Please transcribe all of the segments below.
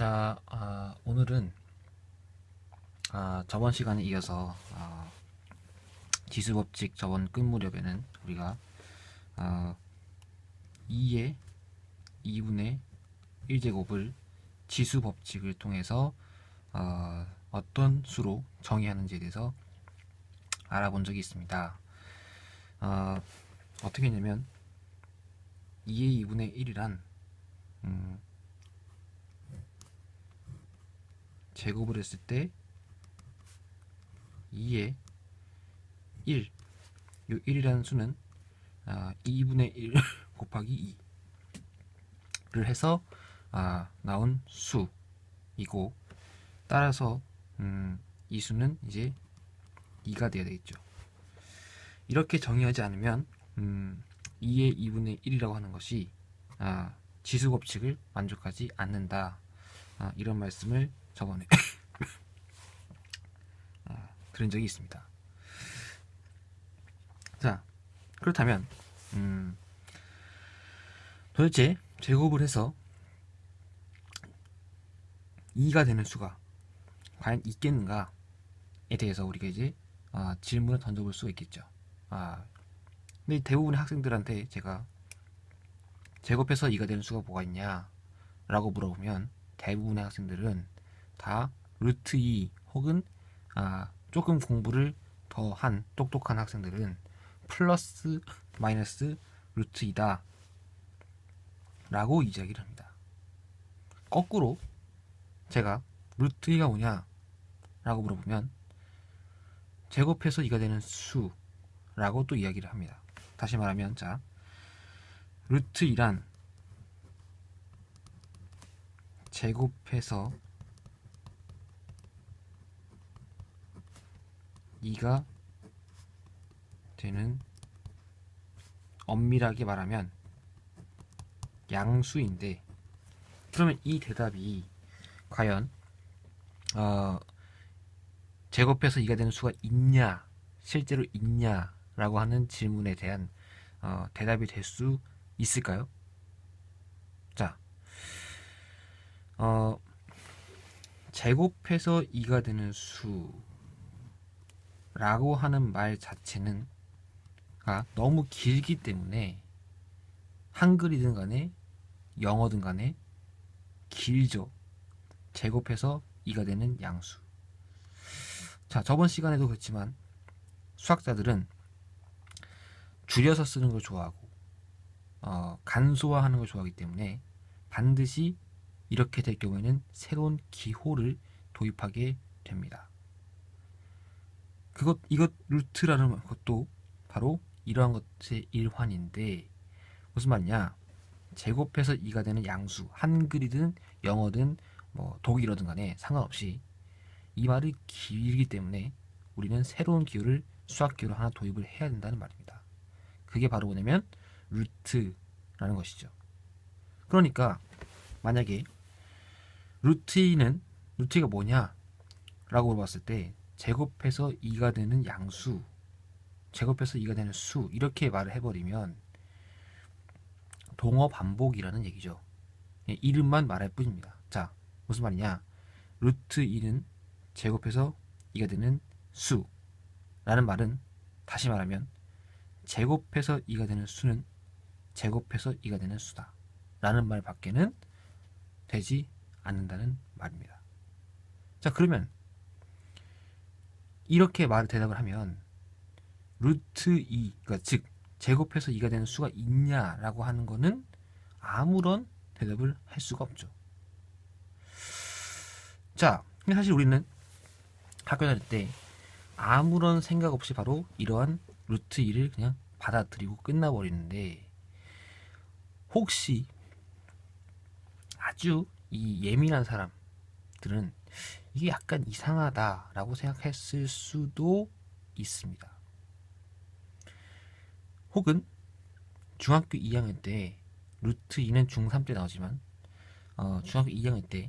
자, 아, 오늘은 아, 저번 시간에 이어서 아, 지수법칙 저번 끝 무렵에는 우리가 아, 2의 2분의 1제곱을 지수법칙을 통해서 어, 어떤 수로 정의하는지에 대해서 알아본 적이 있습니다. 어, 어떻게 했냐면 2의 2분의 1이란 음, 제곱을 했을 때 2의 1, 이 1이라는 수는 아, 2분의 1 곱하기 2를 해서 아, 나온 수이고 따라서 음, 이 수는 이제 2가 되어야 되겠죠. 이렇게 정의하지 않으면 음, 2의 2분의 1이라고 하는 것이 아, 지수 법칙을 만족하지 않는다. 아, 이런 말씀을 저번에 아, 들은 적이 있습니다. 자, 그렇다면 음, 도대체 제곱을 해서 2가 되는 수가 과연 있겠는가에 대해서 우리가 이제 아, 질문을 던져볼 수가 있겠죠. 아, 근데 대부분의 학생들한테 제가 제곱해서 2가 되는 수가 뭐가 있냐 라고 물어보면 대부분의 학생들은 다 루트 2 혹은 아, 조금 공부를 더 한 똑똑한 학생들은 플러스 마이너스 루트 2다 라고 이야기를 합니다. 거꾸로 제가 루트 2가 뭐냐 라고 물어보면 제곱해서 2가 되는 수라고 또 이야기를 합니다. 다시 말하면 자 루트 2란 제곱해서 2가 되는 엄밀하게 말하면 양수인데 그러면 이 대답이 과연 어, 제곱해서 2가 되는 수가 있냐 실제로 있냐라고 하는 질문에 대한 어, 대답이 될 수 있을까요? 자, 어, 제곱해서 2가 되는 수 라고 하는 말 자체는 아, 너무 길기 때문에 한글이든 간에 영어든 간에 길죠. 제곱해서 2가 되는 양수. 자, 저번 시간에도 그랬지만 수학자들은 줄여서 쓰는 걸 좋아하고 어, 간소화하는 걸 좋아하기 때문에 반드시 이렇게 될 경우에는 새로운 기호를 도입하게 됩니다. 그것 이것 루트라는 것도 바로 이러한 것의 일환인데 무슨 말이냐? 제곱해서 2가 되는 양수 한글이든 영어든 뭐 독일어든 간에 상관없이 이 말이 길기 때문에 우리는 새로운 기호를 수학 기호로 하나 도입을 해야 된다는 말입니다. 그게 바로 뭐냐면 루트라는 것이죠. 그러니까 만약에 루트 2는 루트 2가 뭐냐? 라고 물어봤을 때 제곱해서 2가 되는 양수 제곱해서 2가 되는 수 이렇게 말을 해버리면 동어 반복이라는 얘기죠. 예, 이름만 말할 뿐입니다. 자 무슨 말이냐? 루트 2는 제곱해서 2가 되는 수라는 말은 다시 말하면 제곱해서 2가 되는 수는 제곱해서 2가 되는 수다 라는 말 밖에는 되지 않는다는 말입니다. 자 그러면 이렇게 말 대답을 하면 루트 2, 그러니까 즉 제곱해서 2가 되는 수가 있냐라고 하는 거는 아무런 대답을 할 수가 없죠. 자, 사실 우리는 학교 다닐 때 아무런 생각 없이 바로 이러한 루트 2를 그냥 받아들이고 끝나버리는데 혹시 아주 이 예민한 사람들은 이게 약간 이상하다라고 생각했을 수도 있습니다. 혹은 중학교 2학년 때 루트 2는 중3 때 나오지만 어, 중학교 2학년 때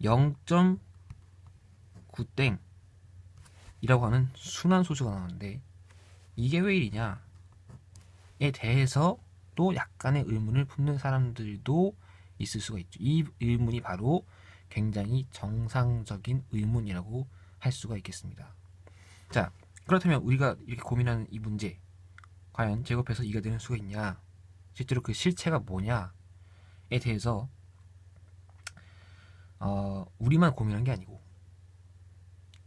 0.9땡 이라고 하는 순환 소수가 나오는데 이게 왜 이리냐에 대해서 또 약간의 의문을 품는 사람들도 있을 수가 있죠. 이 의문이 바로 굉장히 정상적인 의문이라고 할 수가 있겠습니다. 자, 그렇다면 우리가 이렇게 고민하는 이 문제, 과연 제곱해서 2가 되는 수가 있냐? 실제로 그 실체가 뭐냐에 대해서 어, 우리만 고민한 게 아니고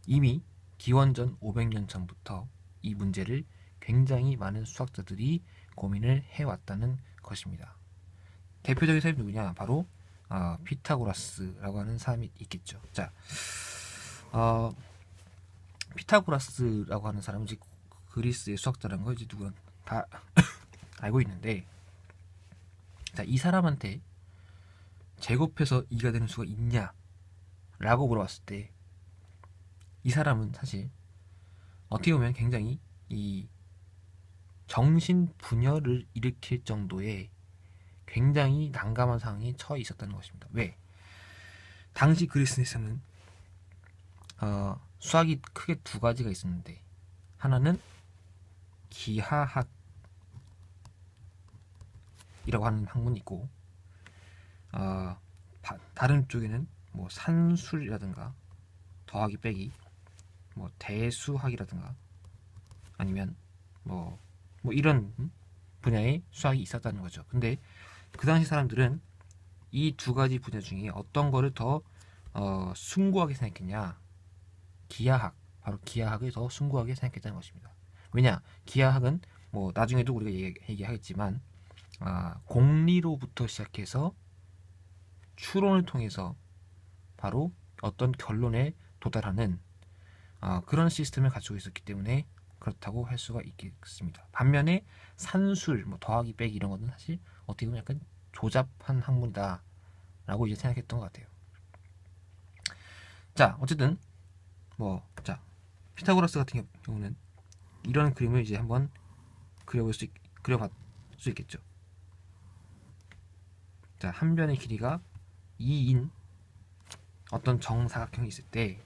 이미 기원전 500년 전부터 이 문제를 굉장히 많은 수학자들이 고민을 해왔다는 것입니다. 대표적인 사람이 누구냐? 바로 어, 피타고라스라고 하는 사람이 있겠죠. 자, 어, 피타고라스라고 하는 사람은 이제 그리스의 수학자라는 거 이제 누구나 다 알고 있는데, 자, 이 사람한테 제곱해서 2가 되는 수가 있냐? 라고 물어봤을 때, 이 사람은 사실 어떻게 보면 굉장히 이 정신 분열을 일으킬 정도의 굉장히 난감한 상황에 처해 있었다는 것입니다. 왜? 당시 그리스에서는 어, 수학이 크게 두 가지가 있었는데 하나는 기하학이라고 하는 학문이 있고 어, 바, 다른 쪽에는 뭐 산술이라든가 더하기 빼기 뭐 대수학이라든가 아니면 뭐, 뭐 이런 분야의 수학이 있었다는 거죠. 근데 그 당시 사람들은 이 두 가지 분야 중에 어떤 거를 더 어, 숭고하게 생각했냐? 기하학, 바로 기하학을 더 숭고하게 생각했다는 것입니다. 왜냐? 기하학은 뭐 나중에도 우리가 얘기, 하겠지만 아, 공리로부터 시작해서 추론을 통해서 바로 어떤 결론에 도달하는 아, 그런 시스템을 가지고 있었기 때문에 그렇다고 할 수가 있겠습니다. 반면에 산술, 뭐 더하기 빼기 이런 것은 사실 어떻게 보면 약간 조잡한 학문이다라고 이제 생각했던 것 같아요. 자, 어쨌든 뭐 자, 피타고라스 같은 경우는 이런 그림을 이제 한번 그려볼 수 있, 그려볼 수 있겠죠. 자, 한 변의 길이가 2인 어떤 정사각형이 있을 때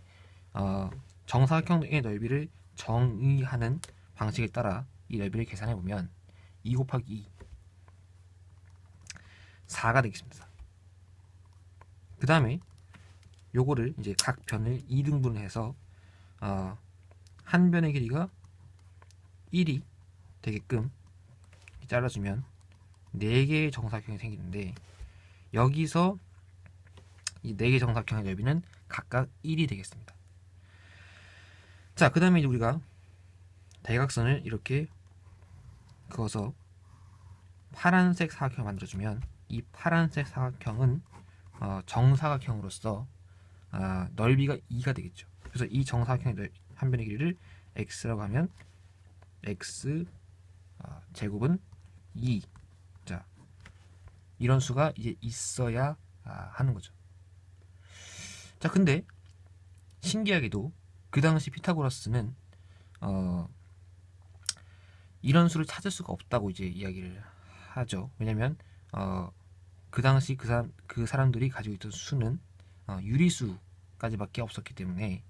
어, 정사각형의 넓이를 정의하는 방식에 따라 이 넓이를 계산해 보면 2 곱하기 2 4가 되겠습니다. 그 다음에 요거를 이제 각 변을 2등분을 해서 어, 한 변의 길이가 1이 되게끔 잘라주면 4개의 정사각형이 생기는데 여기서 이 4개 정사각형의 넓이는 각각 1이 되겠습니다. 자, 그 다음에 우리가 대각선을 이렇게 그어서 파란색 사각형을 만들어주면 이 파란색 사각형은 어, 정사각형으로서 어, 넓이가 2가 되겠죠. 그래서 이 정사각형의 한 변의 길이를 x라고 하면 x 어, 제곱은 2. 자, 이런 수가 이제 있어야 아, 하는 거죠. 자, 근데 신기하게도 그 당시 피타고라스는 어, 이런 수를 찾을 수가 없다고 이제 이야기를 하죠. 왜냐면 어, 그 당시 그 사람 그 사람들이 가지고 있던 수는 어, 유리수까지밖에 없었기 때문에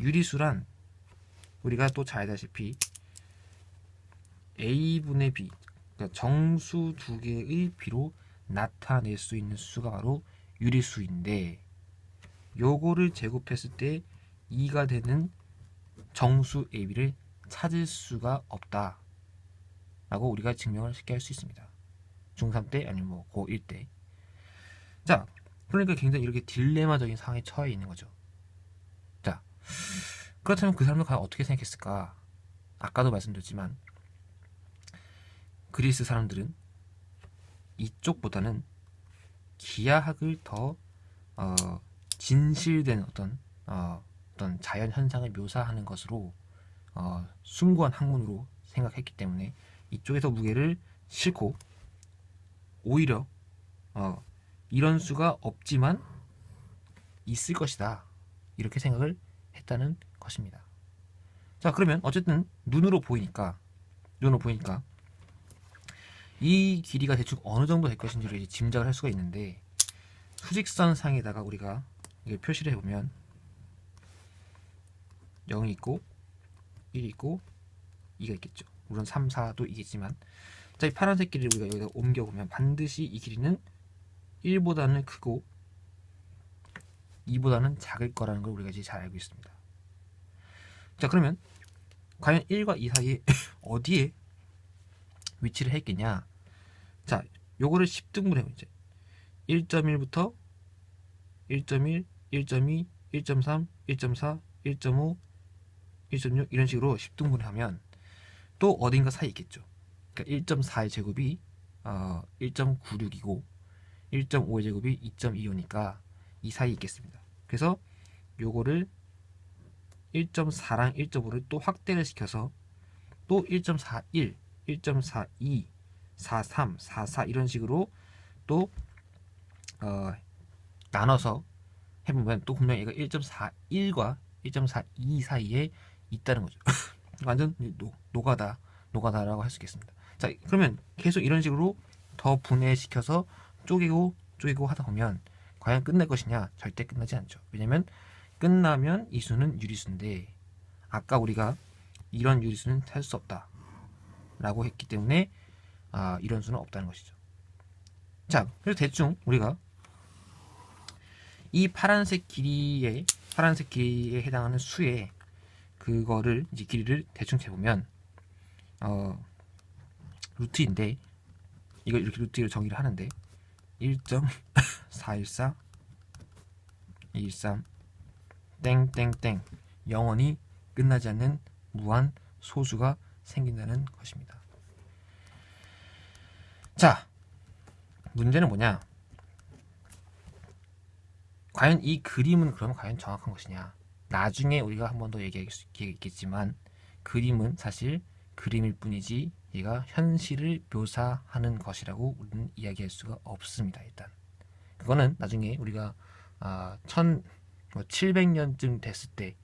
유리수란 우리가 또 잘 알다시피 a분의 b 그러니까 정수 두 개의 b로 나타낼 수 있는 수가 바로 유리수인데 요거를 제곱했을 때 2가 되는 정수 AB를 찾을 수가 없다. 라고 우리가 증명을 쉽게 할 수 있습니다. 중3 때 아니면 뭐 고1 때. 자, 그러니까 굉장히 이렇게 딜레마적인 상황에 처해 있는 거죠. 자, 그렇다면 그 사람들 과연 어떻게 생각했을까? 아까도 말씀드렸지만 그리스 사람들은 이쪽보다는 기하학을 더 어, 진실된 어떤 어, 어떤 자연 현상을 묘사하는 것으로 어, 숭고한 학문으로 생각했기 때문에 이쪽에서 무게를 싣고 오히려 어, 이런 수가 없지만 있을 것이다 이렇게 생각을 했다는 것입니다. 자 그러면 어쨌든 눈으로 보이니까 눈으로 보이니까 이 길이가 대충 어느 정도 될 것인지를 짐작을 할 수가 있는데 수직선 상에다가 우리가 이걸 표시를 해보면 0이 있고 1이 있고 2가 있겠죠. 물론 3, 4도 있겠지만 자, 이 파란색 길이를 우리가 여기다 옮겨보면 반드시 이 길이는 1보다는 크고 2보다는 작을 거라는 걸 우리가 이제 잘 알고 있습니다. 자 그러면 과연 1과 2 사이에 어디에 위치를 했겠냐 자 요거를 10등분 해보 이제 1.1부터 1.1, 1.2, 1.3, 1.4, 1.5, 1.6 이런 식으로 10등분을 하면 또 어딘가 사이에 있겠죠. 그러니까 1.4의 제곱이 어, 1.96이고 1.5의 제곱이 2.25니까 이 사이에 있겠습니다. 그래서 요거를 1.4랑 1.5를 또 확대를 시켜서 또 1.41, 1.42, 43, 44 이런 식으로 또 어, 나눠서 해보면 또 분명히 얘가 1.41과 1.42 사이에 있다는 거죠. 완전 노, 노가다, 노가다라고 할 수 있겠습니다. 자, 그러면 계속 이런 식으로 더 분해시켜서 쪼개고 쪼개고 하다 보면 과연 끝낼 것이냐? 절대 끝나지 않죠. 왜냐면 끝나면 이 수는 유리수인데 아까 우리가 이런 유리수는 찾을 수 없다 라고 했기 때문에 아, 이런 수는 없다는 것이죠. 자, 그래서 대충 우리가 이 파란색 길이에 파란색 길이에 해당하는 수의 그거를 이제 길이를 대충 재보면 어 루트인데 이걸 이렇게 루트로 정의를 하는데 1.414 13 땡땡땡 영원히 끝나지 않는 무한 소수가 생긴다는 것입니다. 자, 문제는 뭐냐? 과연 이 그림은 그러면 과연 정확한 것이냐? 나중에 우리가 한 번 더 얘기할 수 있겠지만 그림은 사실 그림일 뿐이지 얘가 현실을 묘사하는 것이라고 우리는 이야기할 수가 없습니다. 일단 그거는 나중에 우리가 아, 1700년쯤 뭐 됐을 때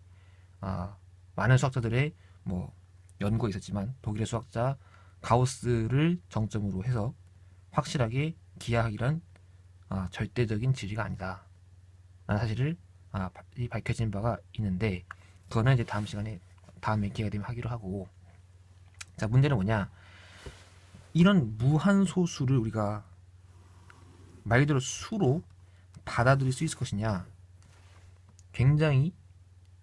아, 많은 수학자들의 뭐 연구가 있었지만 독일의 수학자 가우스를 정점으로 해서 확실하게 기하학이란 아, 절대적인 진리가 아니다. 라는 사실을 아, 밝혀진 바가 있는데 그거는 이제 다음 시간에 다음에 기회가 되면 하기로 하고 자 문제는 뭐냐 이런 무한 소수를 우리가 말 그대로 수로 받아들일 수 있을 것이냐 굉장히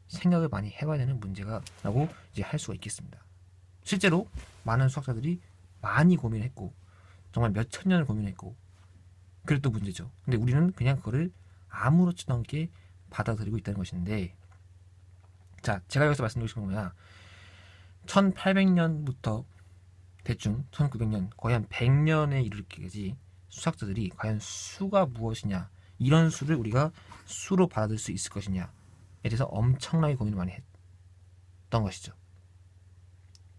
생각을 많이 해봐야 되는 문제가라고 이제 할 수가 있겠습니다. 실제로 많은 수학자들이 많이 고민했고 정말 몇 천 년을 고민했고 그랬던 문제죠. 근데 우리는 그냥 그거를 아무렇지도 않게 받아들이고 있다는 것인데 자 제가 여기서 말씀드리고 싶은 건 뭐냐 1800년부터 대충 1900년 거의 한 100년에 이르기까지 수학자들이 과연 수가 무엇이냐 이런 수를 우리가 수로 받아들일 수 있을 것이냐에 대해서 엄청나게 고민을 많이 했던 것이죠.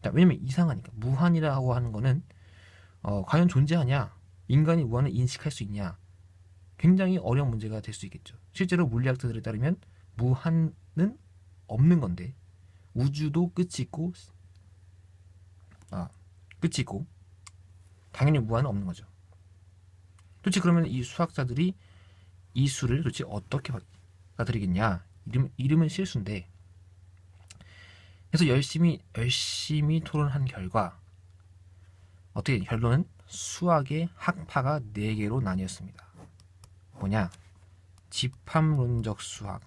자, 왜냐면 이상하니까 무한이라고 하는 거는 어, 과연 존재하냐 인간이 무한을 인식할 수 있냐 굉장히 어려운 문제가 될 수 있겠죠. 실제로 물리학자들에 따르면 무한은 없는 건데 우주도 끝이 있고 아 끝이 있고 당연히 무한은 없는 거죠. 도대체 그러면 이 수학자들이 이 수를 도대체 어떻게 받아들이겠냐? 이름, 이름은 실수인데 그래서 열심히 열심히 토론한 결과 어떻게 결론은 수학의 학파가 4개로 나뉘었습니다. 뭐냐? 집합론적 수학.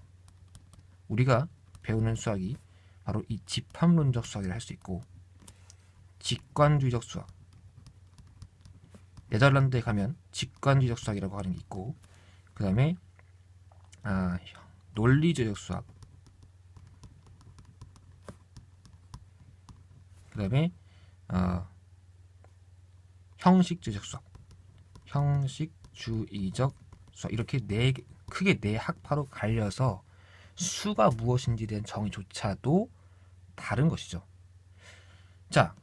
우리가 배우는 수학이 바로 이 집합론적 수학이라 할 수 있고 직관주의적 수학. 네덜란드에 가면 직관주의적 수학이라고 하는 게 있고 그 다음에 아, 논리주의적 수학. 그 다음에 어, 형식주의적 수학. 형식주의적 수학 이렇게 네 크게 네 학파로 갈려서 수가 무엇인지에 대한 정의조차도 다른 것이죠. 자,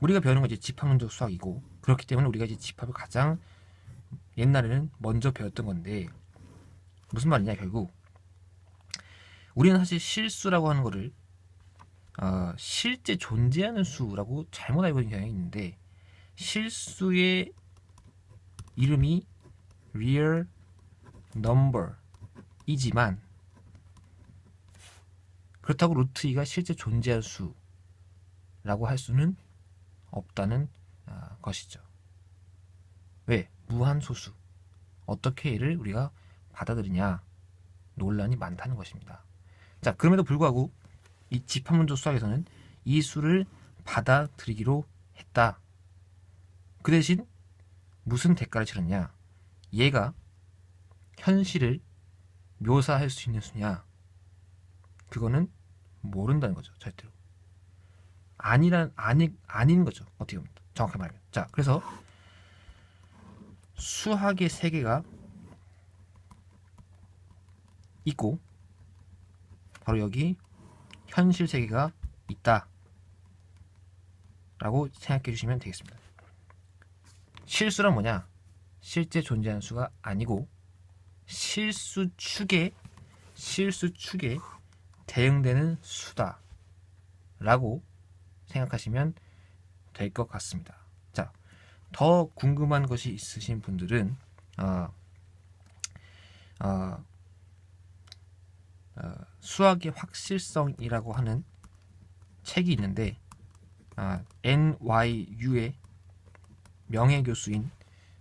우리가 배우는 것이 집합론적 수학이고 그렇기 때문에 우리가 이제 집합을 가장 옛날에는 먼저 배웠던 건데 무슨 말이냐 결국. 우리는 사실 실수라고 하는 거를 어, 실제 존재하는 수라고 잘못 알고 있는 경향이 있는데 실수의 이름이 real number이지만 그렇다고 루트 2가 실제 존재할 수라고 할 수는 없다는 어, 것이죠. 왜? 무한 소수. 어떻게 이를 우리가 받아들이냐 논란이 많다는 것입니다. 자, 그럼에도 불구하고 이 집합문조 수학에서는 이 수를 받아들이기로 했다. 그 대신 무슨 대가를 치렀냐? 얘가 현실을 묘사할 수 있는 수냐? 그거는 모른다는 거죠, 절대로. 아니란 아니 아닌 거죠. 어떻게 보면 정확하게 말하면. 자, 그래서 수학의 세계가 있고 바로 여기 현실 세계가 있다. 라고 생각해 주시면 되겠습니다. 실수란 뭐냐? 실제 존재하는 수가 아니고 실수 축에 실수 축에 대응되는 수다. 라고 생각하시면 될 것 같습니다. 자, 더 궁금한 것이 있으신 분들은 어, 어, 어, 수학의 확실성이라고 하는 책이 있는데 아, NYU의 명예 교수인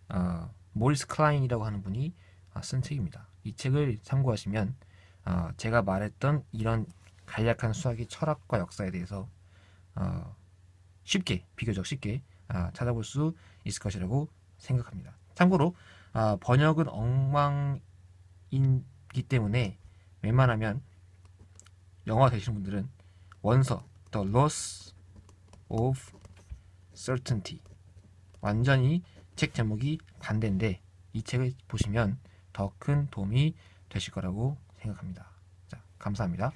어, 모리스 클라인이라고 하는 분이 아, 쓴 책입니다. 이 책을 참고하시면 어, 제가 말했던 이런 간략한 수학의 철학과 역사에 대해서 어, 쉽게 비교적 쉽게 아, 찾아볼 수 있을 것이라고 생각합니다. 참고로 아, 번역은 엉망이기 때문에 웬만하면 영어 되시는 분들은 원서 The Loss of Certainty 완전히 책 제목이 반대인데 이 책을 보시면 더 큰 도움이 되실 거라고 생각합니다. 자, 감사합니다.